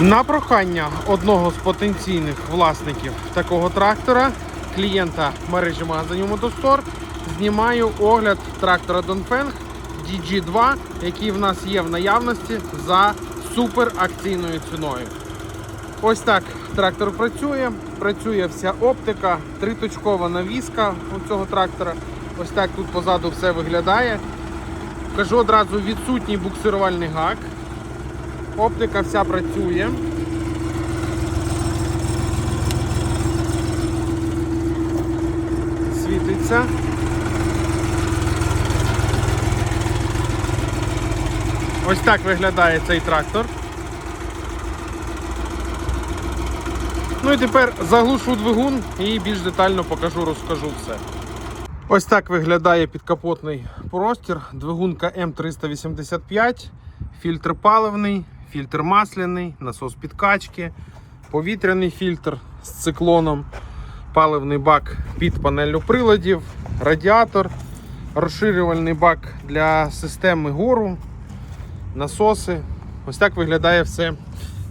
На прохання одного з потенційних власників такого трактора, клієнта мережі магазинів Мотостор, знімаю огляд трактора Донфенг DG2, який в нас є в наявності за супер акційною ціною. Ось так трактор працює. Працює вся оптика, триточкова навіска у цього трактора. Ось так тут позаду все виглядає. Кажу одразу відсутній буксирувальний гак. Оптика вся працює. Світиться. Ось так виглядає цей трактор. Ну і тепер заглушу двигун і більш детально покажу, розкажу все. Ось так виглядає підкапотний простір. Двигунка М385, фільтр паливний, фільтр масляний, насос підкачки, повітряний фільтр з циклоном, паливний бак під панелью приладів, радіатор, розширювальний бак для системи гору, насоси. Ось так виглядає все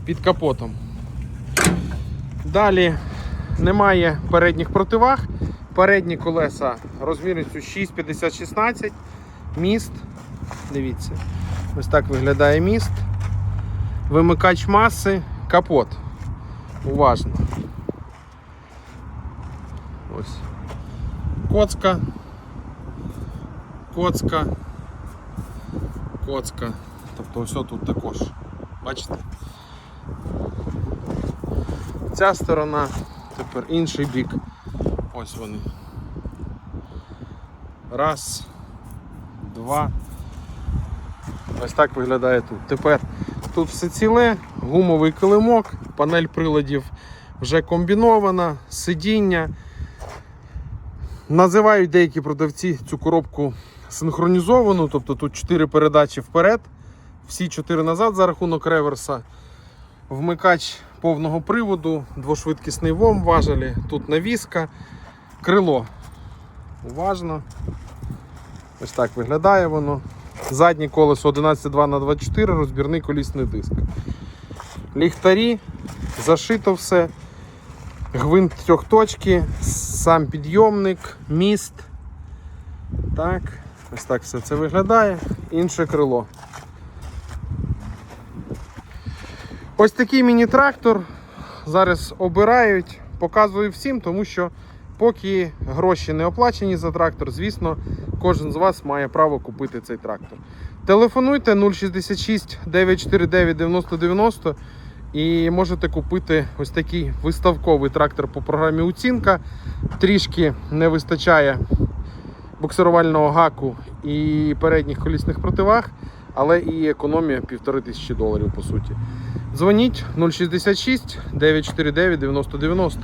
під капотом. Далі немає передніх противаг. Передні колеса розмірністю 6,50-16. Міст. Дивіться. Ось так виглядає міст. Вимикач маси, капот. Уважно. Ось. Коцка. Коцка. Коцка. Тобто ось тут також. Бачите? Ця сторона, тепер інший бік. Ось вони. Раз, два. Ось так виглядає тут. Тепер тут все ціле, гумовий килимок, панель приладів вже комбінована, сидіння. Називають деякі продавці цю коробку синхронізовану, тобто тут 4 передачі вперед, всі 4 назад за рахунок реверса. Вмикач повного приводу, двошвидкісний ВОМ важелі, тут навіска, крило. Уважно. Ось так виглядає воно. Заднє колесо 11,2 на 24 розбірний колісний диск. Ліхтарі, зашито все. Гвинт трьохточки, сам підйомник, міст. Так, ось так все це виглядає. Інше крило. Ось такий міні-трактор зараз обирають, показую всім, тому що поки гроші не оплачені за трактор, звісно, кожен з вас має право купити цей трактор. Телефонуйте 066 949 9090 і можете купити ось такий виставковий трактор по програмі Оцінка. Трішки не вистачає буксирувального гаку і передніх колісних противаг, але і економія 1500 доларів по суті. Дзвоніть 066 949 9090.